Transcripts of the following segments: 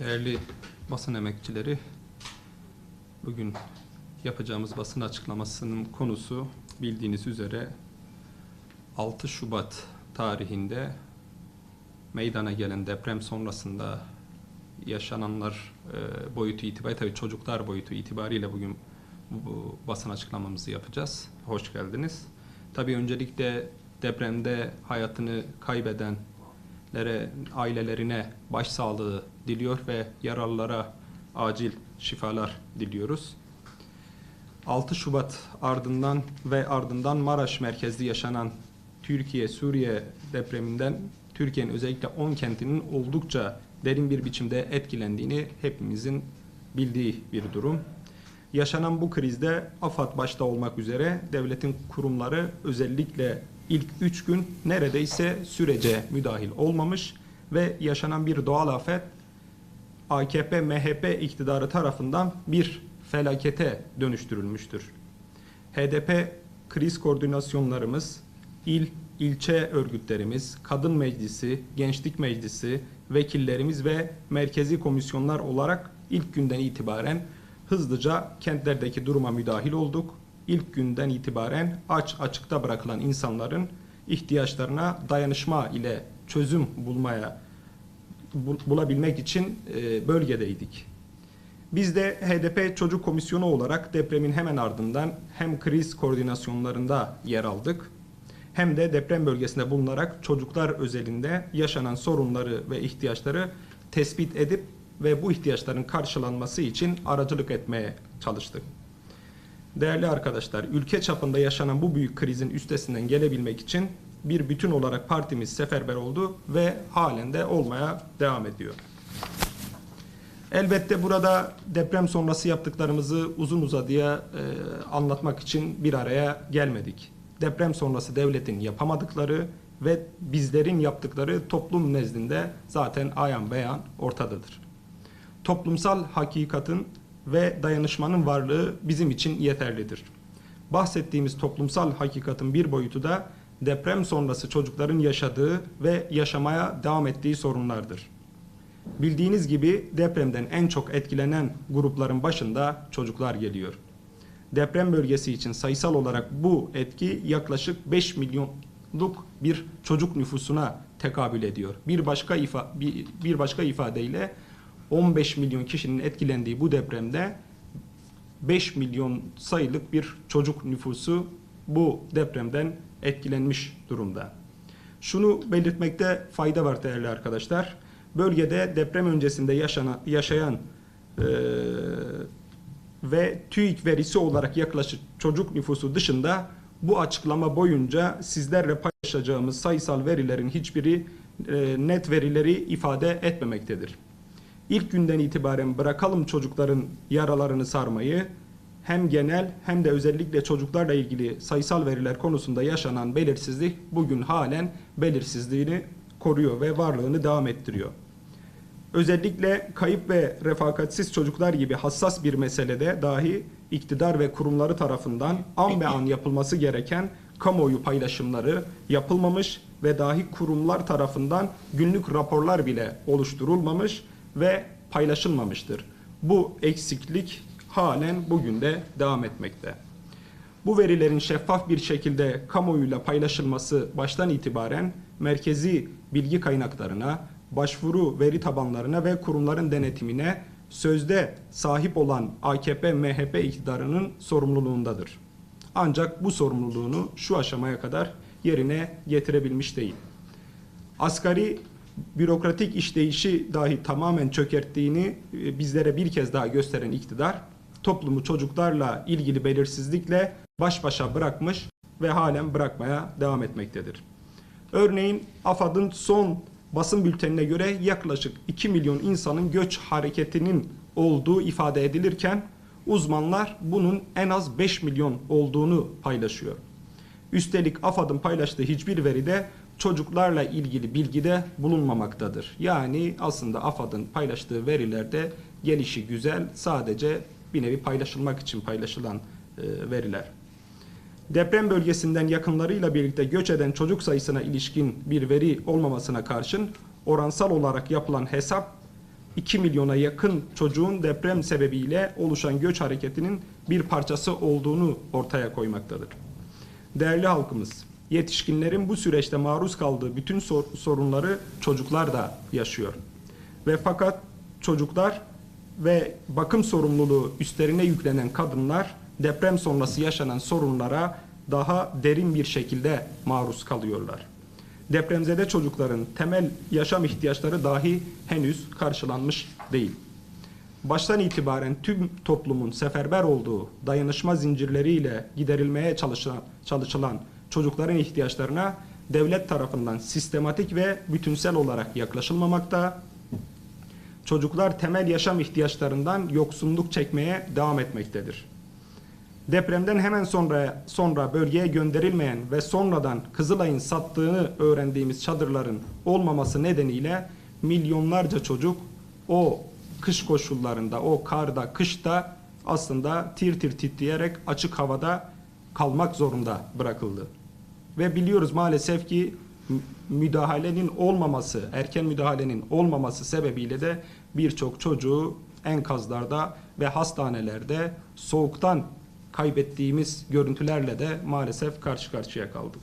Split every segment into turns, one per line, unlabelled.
Değerli basın emekçileri, bugün yapacağımız basın açıklamasının konusu bildiğiniz üzere 6 Şubat tarihinde meydana gelen deprem sonrasında yaşananlar e, boyutu itibariyle, tabii çocuklar boyutu itibariyle bugün bu basın açıklamamızı yapacağız. Hoş geldiniz. Tabii öncelikle depremde hayatını kaybedenlere, ailelerine başsağlığı diliyor ve yaralılara acil şifalar diliyoruz. 6 Şubat ardından ve ardından Maraş merkezli yaşanan Türkiye-Suriye depreminden Türkiye'nin özellikle 10 kentinin oldukça derin bir biçimde etkilendiğini hepimizin bildiği bir durum. Yaşanan bu krizde AFAD başta olmak üzere devletin kurumları özellikle ilk 3 gün neredeyse sürece müdahil olmamış ve yaşanan bir doğal afet AKP MHP iktidarı tarafından bir felakete dönüştürülmüştür. HDP kriz koordinasyonlarımız, il, ilçe örgütlerimiz, kadın meclisi, gençlik meclisi, vekillerimiz ve merkezi komisyonlar olarak ilk günden itibaren hızlıca kentlerdeki duruma müdahil olduk. İlk günden itibaren aç açıkta bırakılan insanların ihtiyaçlarına dayanışma ile çözüm bulmaya bul- bulabilmek için e, bölgedeydik. Biz de HDP Çocuk Komisyonu olarak depremin hemen ardından hem kriz koordinasyonlarında yer aldık hem de deprem bölgesinde bulunarak çocuklar özelinde yaşanan sorunları ve ihtiyaçları tespit edip ve bu ihtiyaçların karşılanması için aracılık etmeye çalıştık. Değerli arkadaşlar, ülke çapında yaşanan bu büyük krizin üstesinden gelebilmek için bir bütün olarak partimiz seferber oldu ve halen de olmaya devam ediyor. Elbette burada deprem sonrası yaptıklarımızı uzun uzadıya e, anlatmak için bir araya gelmedik. Deprem sonrası devletin yapamadıkları ve bizlerin yaptıkları toplum nezdinde zaten ayan beyan ortadadır. Toplumsal hakikatin ve dayanışmanın varlığı bizim için yeterlidir. Bahsettiğimiz toplumsal hakikatin bir boyutu da deprem sonrası çocukların yaşadığı ve yaşamaya devam ettiği sorunlardır. Bildiğiniz gibi depremden en çok etkilenen grupların başında çocuklar geliyor. Deprem bölgesi için sayısal olarak bu etki yaklaşık 5 milyonluk bir çocuk nüfusuna tekabül ediyor. Bir başka ifa bir, bir başka ifadeyle 15 milyon kişinin etkilendiği bu depremde 5 milyon sayılık bir çocuk nüfusu bu depremden etkilenmiş durumda. Şunu belirtmekte fayda var değerli arkadaşlar. Bölgede deprem öncesinde yaşanan, yaşayan eee, ve TÜİK verisi olarak yaklaşık çocuk nüfusu dışında bu açıklama boyunca sizlerle paylaşacağımız sayısal verilerin hiçbiri eee, net verileri ifade etmemektedir. İlk günden itibaren bırakalım çocukların yaralarını sarmayı, hem genel hem de özellikle çocuklarla ilgili sayısal veriler konusunda yaşanan belirsizlik bugün halen belirsizliğini koruyor ve varlığını devam ettiriyor. Özellikle kayıp ve refakatsiz çocuklar gibi hassas bir meselede dahi iktidar ve kurumları tarafından an be an yapılması gereken kamuoyu paylaşımları yapılmamış ve dahi kurumlar tarafından günlük raporlar bile oluşturulmamış ve paylaşılmamıştır. Bu eksiklik halen bugün de devam etmekte. Bu verilerin şeffaf bir şekilde kamuoyuyla paylaşılması baştan itibaren merkezi bilgi kaynaklarına, başvuru veri tabanlarına ve kurumların denetimine sözde sahip olan AKP MHP iktidarının sorumluluğundadır. Ancak bu sorumluluğunu şu aşamaya kadar yerine getirebilmiş değil. Asgari bürokratik işleyişi dahi tamamen çökerttiğini e, bizlere bir kez daha gösteren iktidar, toplumu çocuklarla ilgili belirsizlikle baş başa bırakmış ve halen bırakmaya devam etmektedir. Örneğin AFAD'ın son basın bültenine göre yaklaşık 2 milyon insanın göç hareketinin olduğu ifade edilirken uzmanlar bunun en az 5 milyon olduğunu paylaşıyor. Üstelik AFAD'ın paylaştığı hiçbir veride çocuklarla ilgili bilgide bulunmamaktadır. Yani aslında AFAD'ın paylaştığı verilerde gelişi güzel sadece bir nevi paylaşılmak için paylaşılan e, veriler. Deprem bölgesinden yakınlarıyla birlikte göç eden çocuk sayısına ilişkin bir veri olmamasına karşın oransal olarak yapılan hesap 2 milyona yakın çocuğun deprem sebebiyle oluşan göç hareketinin bir parçası olduğunu ortaya koymaktadır. Değerli halkımız, yetişkinlerin bu süreçte maruz kaldığı bütün sor- sorunları çocuklar da yaşıyor. Ve fakat çocuklar ve bakım sorumluluğu üstlerine yüklenen kadınlar deprem sonrası yaşanan sorunlara daha derin bir şekilde maruz kalıyorlar. Depremzede çocukların temel yaşam ihtiyaçları dahi henüz karşılanmış değil. Baştan itibaren tüm toplumun seferber olduğu dayanışma zincirleriyle giderilmeye çalışılan, çalışılan çocukların ihtiyaçlarına devlet tarafından sistematik ve bütünsel olarak yaklaşılmamakta, çocuklar temel yaşam ihtiyaçlarından yoksunluk çekmeye devam etmektedir. Depremden hemen sonra sonra bölgeye gönderilmeyen ve sonradan Kızılay'ın sattığını öğrendiğimiz çadırların olmaması nedeniyle milyonlarca çocuk o kış koşullarında, o karda, kışta aslında tir tir titreyerek açık havada kalmak zorunda bırakıldı. Ve biliyoruz maalesef ki mü- müdahalenin olmaması, erken müdahalenin olmaması sebebiyle de birçok çocuğu enkazlarda ve hastanelerde soğuktan kaybettiğimiz görüntülerle de maalesef karşı karşıya kaldık.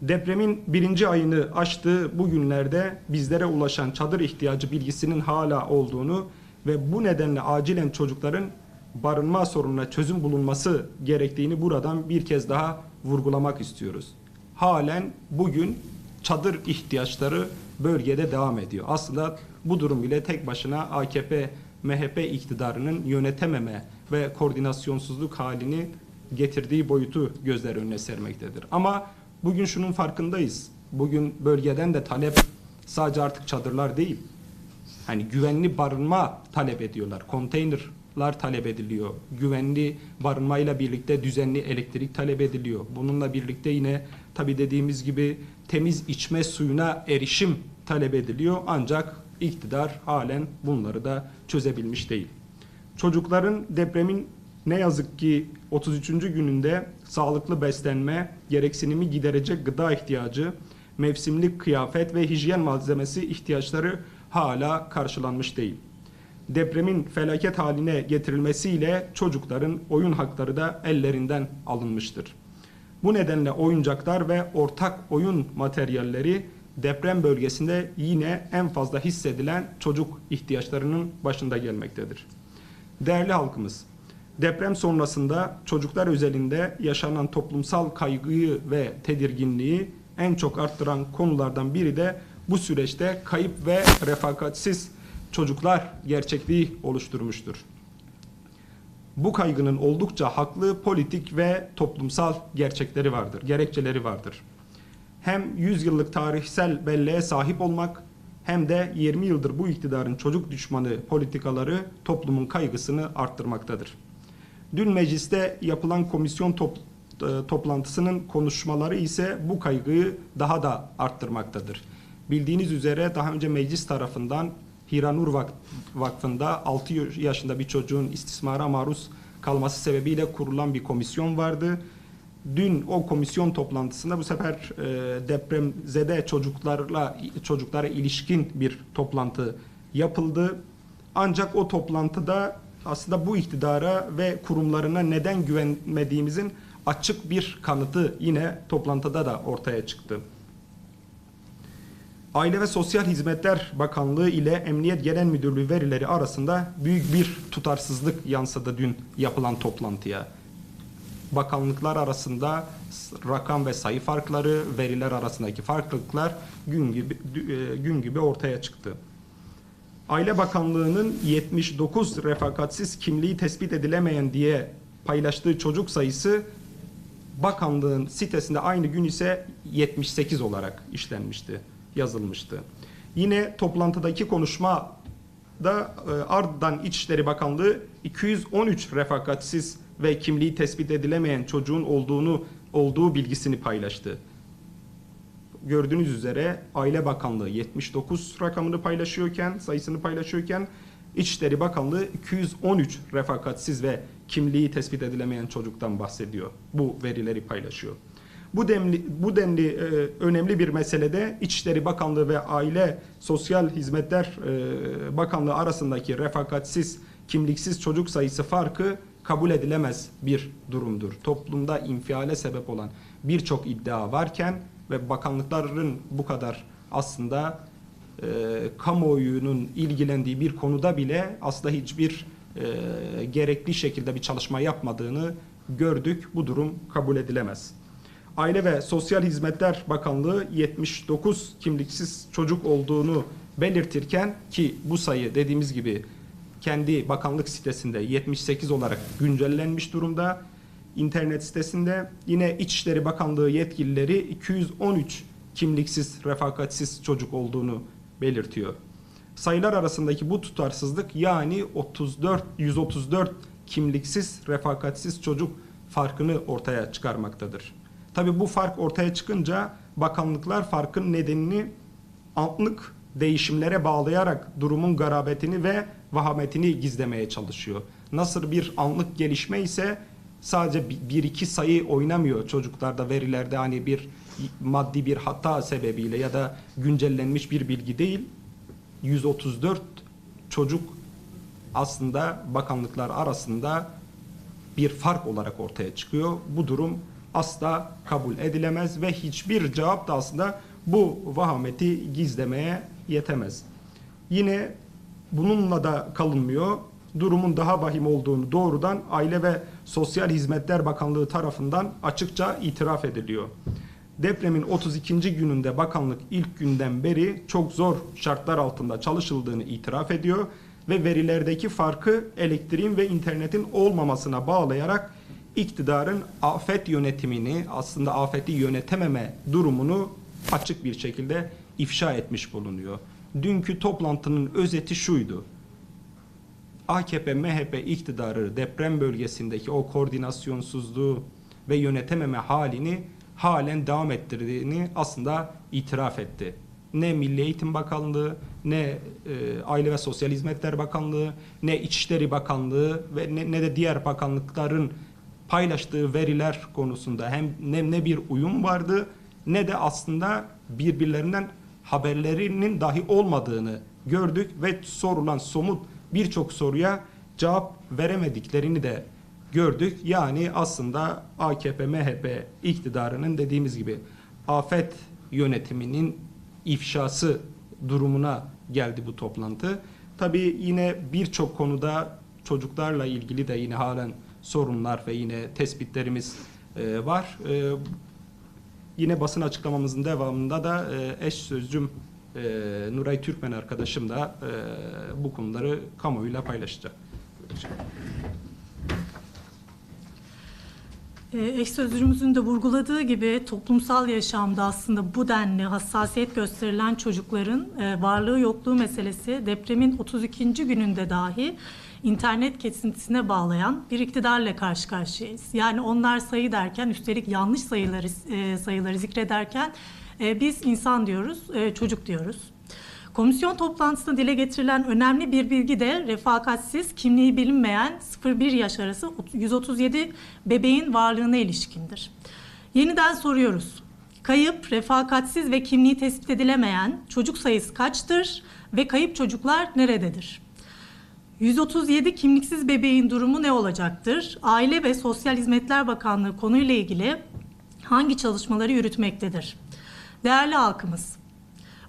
Depremin birinci ayını aştığı bu günlerde bizlere ulaşan çadır ihtiyacı bilgisinin hala olduğunu ve bu nedenle acilen çocukların barınma sorununa çözüm bulunması gerektiğini buradan bir kez daha vurgulamak istiyoruz. Halen bugün çadır ihtiyaçları bölgede devam ediyor. Aslında bu durum bile tek başına AKP MHP iktidarının yönetememe ve koordinasyonsuzluk halini getirdiği boyutu gözler önüne sermektedir. Ama bugün şunun farkındayız. Bugün bölgeden de talep sadece artık çadırlar değil. Hani güvenli barınma talep ediyorlar. Konteynerlar talep ediliyor. Güvenli barınmayla birlikte düzenli elektrik talep ediliyor. Bununla birlikte yine tabi dediğimiz gibi temiz içme suyuna erişim talep ediliyor. Ancak iktidar halen bunları da çözebilmiş değil. Çocukların depremin ne yazık ki 33. gününde sağlıklı beslenme, gereksinimi giderecek gıda ihtiyacı, mevsimlik kıyafet ve hijyen malzemesi ihtiyaçları hala karşılanmış değil. Depremin felaket haline getirilmesiyle çocukların oyun hakları da ellerinden alınmıştır. Bu nedenle oyuncaklar ve ortak oyun materyalleri deprem bölgesinde yine en fazla hissedilen çocuk ihtiyaçlarının başında gelmektedir. Değerli halkımız, deprem sonrasında çocuklar özelinde yaşanan toplumsal kaygıyı ve tedirginliği en çok arttıran konulardan biri de bu süreçte kayıp ve refakatsiz çocuklar gerçekliği oluşturmuştur. Bu kaygının oldukça haklı politik ve toplumsal gerçekleri vardır, gerekçeleri vardır. Hem 100 yıllık tarihsel belleğe sahip olmak hem de 20 yıldır bu iktidarın çocuk düşmanı politikaları toplumun kaygısını arttırmaktadır. Dün mecliste yapılan komisyon top- e, toplantısının konuşmaları ise bu kaygıyı daha da arttırmaktadır. Bildiğiniz üzere daha önce meclis tarafından Hiranur Vak- Vakfı'nda 6 yaşında bir çocuğun istismara maruz kalması sebebiyle kurulan bir komisyon vardı. Dün o komisyon toplantısında bu sefer e, depremzede çocuklarla çocuklara ilişkin bir toplantı yapıldı. Ancak o toplantıda aslında bu iktidara ve kurumlarına neden güvenmediğimizin açık bir kanıtı yine toplantıda da ortaya çıktı. Aile ve Sosyal Hizmetler Bakanlığı ile Emniyet Genel Müdürlüğü verileri arasında büyük bir tutarsızlık yansıdı dün yapılan toplantıya. Bakanlıklar arasında rakam ve sayı farkları, veriler arasındaki farklılıklar gün gibi e, gün gibi ortaya çıktı. Aile Bakanlığı'nın 79 refakatsiz kimliği tespit edilemeyen diye paylaştığı çocuk sayısı bakanlığın sitesinde aynı gün ise 78 olarak işlenmişti, yazılmıştı. Yine toplantıdaki konuşma da e, ardından İçişleri Bakanlığı 213 refakatsiz ve kimliği tespit edilemeyen çocuğun olduğunu olduğu bilgisini paylaştı. Gördüğünüz üzere Aile Bakanlığı 79 rakamını paylaşıyorken, sayısını paylaşıyorken İçişleri Bakanlığı 213 refakatsiz ve kimliği tespit edilemeyen çocuktan bahsediyor. Bu verileri paylaşıyor. Bu denli, bu denli e, önemli bir meselede İçişleri Bakanlığı ve Aile Sosyal Hizmetler e, Bakanlığı arasındaki refakatsiz, kimliksiz çocuk sayısı farkı kabul edilemez bir durumdur. Toplumda infiale sebep olan birçok iddia varken ve bakanlıkların bu kadar aslında e, kamuoyunun ilgilendiği bir konuda bile aslında hiçbir e, gerekli şekilde bir çalışma yapmadığını gördük. Bu durum kabul edilemez. Aile ve Sosyal Hizmetler Bakanlığı 79 kimliksiz çocuk olduğunu belirtirken ki bu sayı dediğimiz gibi kendi bakanlık sitesinde 78 olarak güncellenmiş durumda. İnternet sitesinde yine İçişleri Bakanlığı yetkilileri 213 kimliksiz, refakatsiz çocuk olduğunu belirtiyor. Sayılar arasındaki bu tutarsızlık yani 34 134 kimliksiz, refakatsiz çocuk farkını ortaya çıkarmaktadır. Tabii bu fark ortaya çıkınca bakanlıklar farkın nedenini anlık değişimlere bağlayarak durumun garabetini ve vahametini gizlemeye çalışıyor. Nasıl bir anlık gelişme ise sadece bir iki sayı oynamıyor çocuklarda verilerde hani bir maddi bir hata sebebiyle ya da güncellenmiş bir bilgi değil. 134 çocuk aslında bakanlıklar arasında bir fark olarak ortaya çıkıyor. Bu durum asla kabul edilemez ve hiçbir cevap da aslında bu vahameti gizlemeye yetemez. Yine bununla da kalınmıyor. Durumun daha vahim olduğunu doğrudan Aile ve Sosyal Hizmetler Bakanlığı tarafından açıkça itiraf ediliyor. Depremin 32. gününde bakanlık ilk günden beri çok zor şartlar altında çalışıldığını itiraf ediyor ve verilerdeki farkı elektriğin ve internetin olmamasına bağlayarak iktidarın afet yönetimini aslında afeti yönetememe durumunu açık bir şekilde ifşa etmiş bulunuyor. Dünkü toplantının özeti şuydu. AKP MHP iktidarı deprem bölgesindeki o koordinasyonsuzluğu ve yönetememe halini halen devam ettirdiğini aslında itiraf etti. Ne Milli Eğitim Bakanlığı, ne e, Aile ve Sosyal Hizmetler Bakanlığı, ne İçişleri Bakanlığı ve ne, ne de diğer bakanlıkların paylaştığı veriler konusunda hem ne, ne bir uyum vardı ne de aslında birbirlerinden haberlerinin dahi olmadığını gördük ve sorulan somut birçok soruya cevap veremediklerini de gördük. Yani aslında AKP MHP iktidarının dediğimiz gibi afet yönetiminin ifşası durumuna geldi bu toplantı. Tabii yine birçok konuda çocuklarla ilgili de yine halen sorunlar ve yine tespitlerimiz e, var. E, Yine basın açıklamamızın devamında da e, eş sözcüm e, Nuray Türkmen arkadaşım da e, bu konuları kamuoyuyla paylaşacak.
Ee, Eş sözcüğümüzün de vurguladığı gibi toplumsal yaşamda aslında bu denli hassasiyet gösterilen çocukların e, varlığı yokluğu meselesi depremin 32. gününde dahi internet kesintisine bağlayan bir iktidarla karşı karşıyayız. Yani onlar sayı derken üstelik yanlış sayıları e, sayıları zikrederken e, biz insan diyoruz, e, çocuk diyoruz. Komisyon toplantısında dile getirilen önemli bir bilgi de refakatsiz, kimliği bilinmeyen 0-1 yaş arası 137 bebeğin varlığına ilişkindir. Yeniden soruyoruz. Kayıp, refakatsiz ve kimliği tespit edilemeyen çocuk sayısı kaçtır ve kayıp çocuklar nerededir? 137 kimliksiz bebeğin durumu ne olacaktır? Aile ve Sosyal Hizmetler Bakanlığı konuyla ilgili hangi çalışmaları yürütmektedir? Değerli halkımız,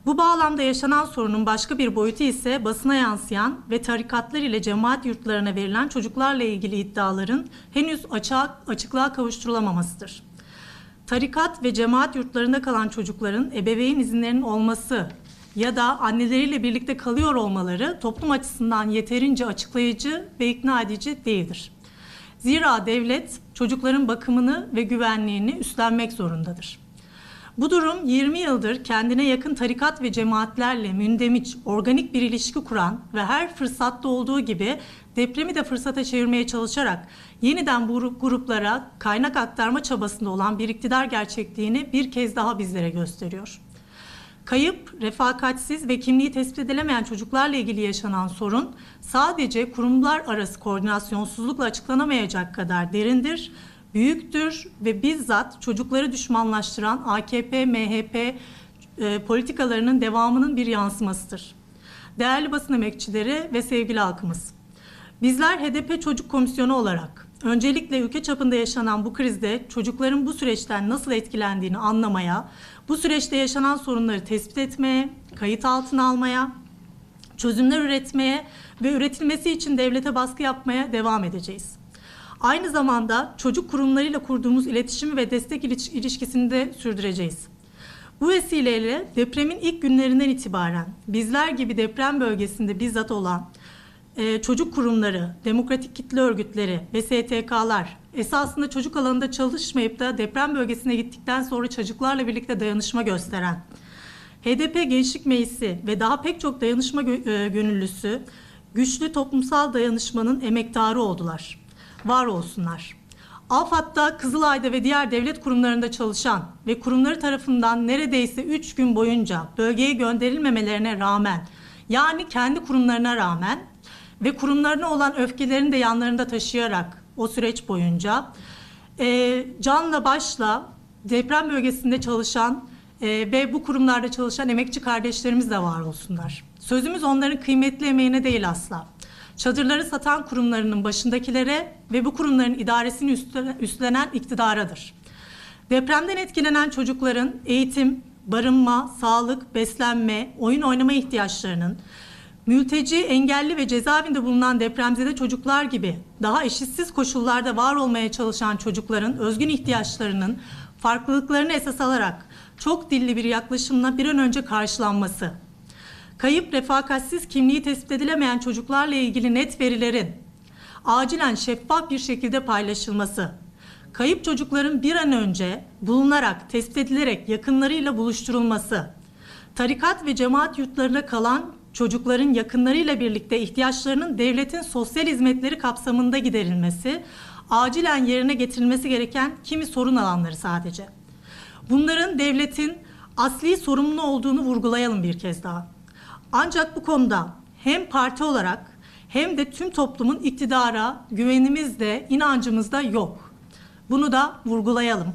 bu bağlamda yaşanan sorunun başka bir boyutu ise basına yansıyan ve tarikatlar ile cemaat yurtlarına verilen çocuklarla ilgili iddiaların henüz açığa, açıklığa kavuşturulamamasıdır. Tarikat ve cemaat yurtlarında kalan çocukların ebeveyn izinlerinin olması ya da anneleriyle birlikte kalıyor olmaları toplum açısından yeterince açıklayıcı ve ikna edici değildir. Zira devlet çocukların bakımını ve güvenliğini üstlenmek zorundadır. Bu durum 20 yıldır kendine yakın tarikat ve cemaatlerle mündemiç, organik bir ilişki kuran ve her fırsatta olduğu gibi depremi de fırsata çevirmeye çalışarak yeniden bu grup- gruplara kaynak aktarma çabasında olan bir iktidar gerçekliğini bir kez daha bizlere gösteriyor. Kayıp, refakatsiz ve kimliği tespit edilemeyen çocuklarla ilgili yaşanan sorun sadece kurumlar arası koordinasyonsuzlukla açıklanamayacak kadar derindir büyüktür ve bizzat çocukları düşmanlaştıran AKP, MHP e, politikalarının devamının bir yansımasıdır. Değerli basın emekçileri ve sevgili halkımız, bizler HDP Çocuk Komisyonu olarak öncelikle ülke çapında yaşanan bu krizde çocukların bu süreçten nasıl etkilendiğini anlamaya, bu süreçte yaşanan sorunları tespit etmeye, kayıt altına almaya, çözümler üretmeye ve üretilmesi için devlete baskı yapmaya devam edeceğiz. Aynı zamanda çocuk kurumlarıyla kurduğumuz iletişimi ve destek iliş- ilişkisini de sürdüreceğiz. Bu vesileyle depremin ilk günlerinden itibaren bizler gibi deprem bölgesinde bizzat olan e, çocuk kurumları, demokratik kitle örgütleri ve STK'lar esasında çocuk alanında çalışmayıp da deprem bölgesine gittikten sonra çocuklarla birlikte dayanışma gösteren HDP Gençlik Meclisi ve daha pek çok dayanışma e, gönüllüsü güçlü toplumsal dayanışmanın emektarı oldular. Var olsunlar. AFAD'da, Kızılay'da ve diğer devlet kurumlarında çalışan ve kurumları tarafından neredeyse 3 gün boyunca bölgeye gönderilmemelerine rağmen yani kendi kurumlarına rağmen ve kurumlarına olan öfkelerini de yanlarında taşıyarak o süreç boyunca e, canla başla deprem bölgesinde çalışan e, ve bu kurumlarda çalışan emekçi kardeşlerimiz de var olsunlar. Sözümüz onların kıymetli emeğine değil asla. Çadırları satan kurumlarının başındakilere ve bu kurumların idaresini üstle- üstlenen iktidaradır. Depremden etkilenen çocukların eğitim, barınma, sağlık, beslenme, oyun oynama ihtiyaçlarının, mülteci, engelli ve cezaevinde bulunan depremzede çocuklar gibi daha eşitsiz koşullarda var olmaya çalışan çocukların özgün ihtiyaçlarının farklılıklarını esas alarak çok dilli bir yaklaşımla bir an önce karşılanması, kayıp refakatsiz kimliği tespit edilemeyen çocuklarla ilgili net verilerin acilen şeffaf bir şekilde paylaşılması, kayıp çocukların bir an önce bulunarak, tespit edilerek yakınlarıyla buluşturulması, tarikat ve cemaat yurtlarına kalan çocukların yakınlarıyla birlikte ihtiyaçlarının devletin sosyal hizmetleri kapsamında giderilmesi, acilen yerine getirilmesi gereken kimi sorun alanları sadece. Bunların devletin asli sorumlu olduğunu vurgulayalım bir kez daha. Ancak bu konuda hem parti olarak hem de tüm toplumun iktidara güvenimiz de inancımız da yok. Bunu da vurgulayalım.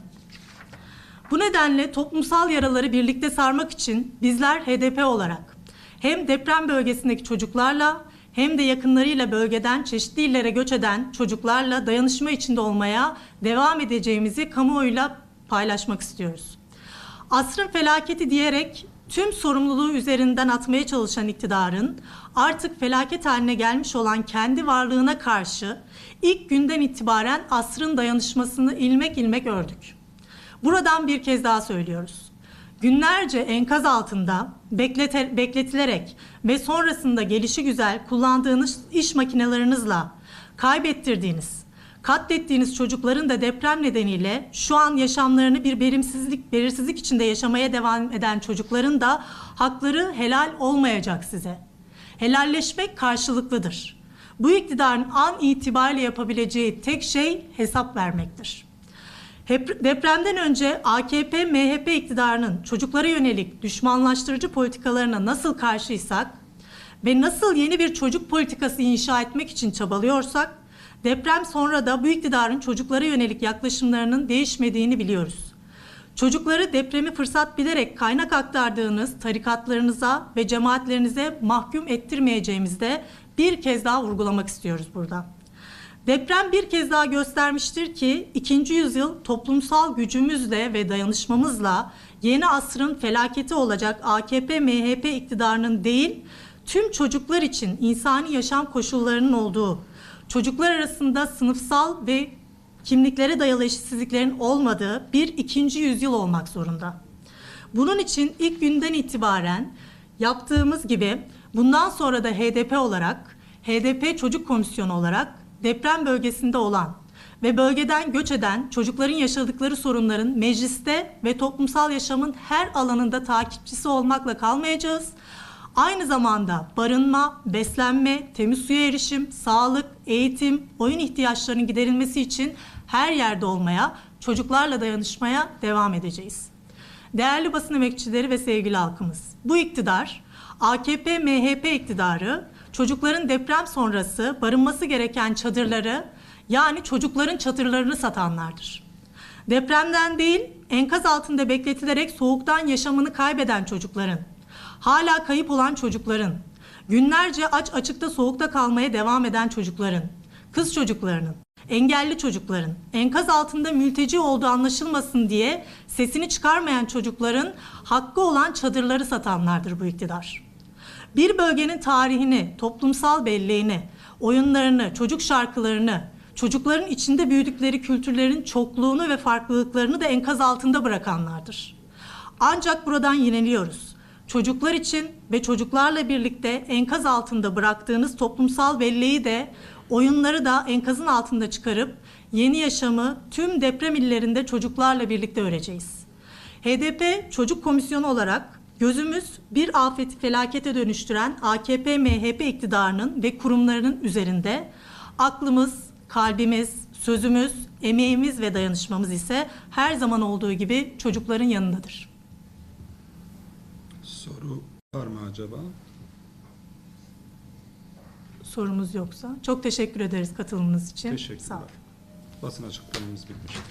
Bu nedenle toplumsal yaraları birlikte sarmak için bizler HDP olarak hem deprem bölgesindeki çocuklarla hem de yakınlarıyla bölgeden çeşitli illere göç eden çocuklarla dayanışma içinde olmaya devam edeceğimizi kamuoyuyla paylaşmak istiyoruz. Asrın felaketi diyerek tüm sorumluluğu üzerinden atmaya çalışan iktidarın artık felaket haline gelmiş olan kendi varlığına karşı ilk günden itibaren asrın dayanışmasını ilmek ilmek ördük. Buradan bir kez daha söylüyoruz. Günlerce enkaz altında beklete- bekletilerek ve sonrasında gelişi güzel kullandığınız iş makinelerinizle kaybettirdiğiniz, katlettiğiniz çocukların da deprem nedeniyle şu an yaşamlarını bir verimsizlik, belirsizlik içinde yaşamaya devam eden çocukların da hakları helal olmayacak size. Helalleşmek karşılıklıdır. Bu iktidarın an itibariyle yapabileceği tek şey hesap vermektir. Hep- Depremden önce AKP, MHP iktidarının çocuklara yönelik düşmanlaştırıcı politikalarına nasıl karşıysak ve nasıl yeni bir çocuk politikası inşa etmek için çabalıyorsak, deprem sonra da bu iktidarın çocuklara yönelik yaklaşımlarının değişmediğini biliyoruz. Çocukları depremi fırsat bilerek kaynak aktardığınız tarikatlarınıza ve cemaatlerinize mahkum ettirmeyeceğimizi de bir kez daha vurgulamak istiyoruz burada. Deprem bir kez daha göstermiştir ki ikinci yüzyıl toplumsal gücümüzle ve dayanışmamızla yeni asrın felaketi olacak AKP MHP iktidarının değil tüm çocuklar için insani yaşam koşullarının olduğu, çocuklar arasında sınıfsal ve kimliklere dayalı eşitsizliklerin olmadığı bir ikinci yüzyıl olmak zorunda. Bunun için ilk günden itibaren yaptığımız gibi bundan sonra da HDP olarak, HDP Çocuk Komisyonu olarak deprem bölgesinde olan ve bölgeden göç eden çocukların yaşadıkları sorunların mecliste ve toplumsal yaşamın her alanında takipçisi olmakla kalmayacağız. Aynı zamanda barınma, beslenme, temiz suya erişim, sağlık, eğitim, oyun ihtiyaçlarının giderilmesi için her yerde olmaya, çocuklarla dayanışmaya devam edeceğiz. Değerli basın emekçileri ve sevgili halkımız, bu iktidar AKP MHP iktidarı çocukların deprem sonrası barınması gereken çadırları Yani çocukların çadırlarını satanlardır. Depremden değil, enkaz altında bekletilerek soğuktan yaşamını kaybeden çocukların, hala kayıp olan çocukların, günlerce aç açıkta soğukta kalmaya devam eden çocukların, kız çocuklarının, engelli çocukların, enkaz altında mülteci olduğu anlaşılmasın diye sesini çıkarmayan çocukların hakkı olan çadırları satanlardır bu iktidar. Bir bölgenin tarihini, toplumsal belleğini, oyunlarını, çocuk şarkılarını, çocukların içinde büyüdükleri kültürlerin çokluğunu ve farklılıklarını da enkaz altında bırakanlardır. Ancak buradan yeniliyoruz. Çocuklar için ve çocuklarla birlikte enkaz altında bıraktığınız toplumsal belleği de oyunları da enkazın altında çıkarıp yeni yaşamı tüm deprem illerinde çocuklarla birlikte öreceğiz. HDP Çocuk Komisyonu olarak gözümüz bir afeti felakete dönüştüren AKP MHP iktidarının ve kurumlarının üzerinde aklımız, kalbimiz, sözümüz, emeğimiz ve dayanışmamız ise her zaman olduğu gibi çocukların yanındadır.
Soru var mı acaba?
Sorumuz yoksa çok teşekkür ederiz katılımınız için.
Teşekkürler.
Sağ olun.
Basın açıklamamız bitmiştir.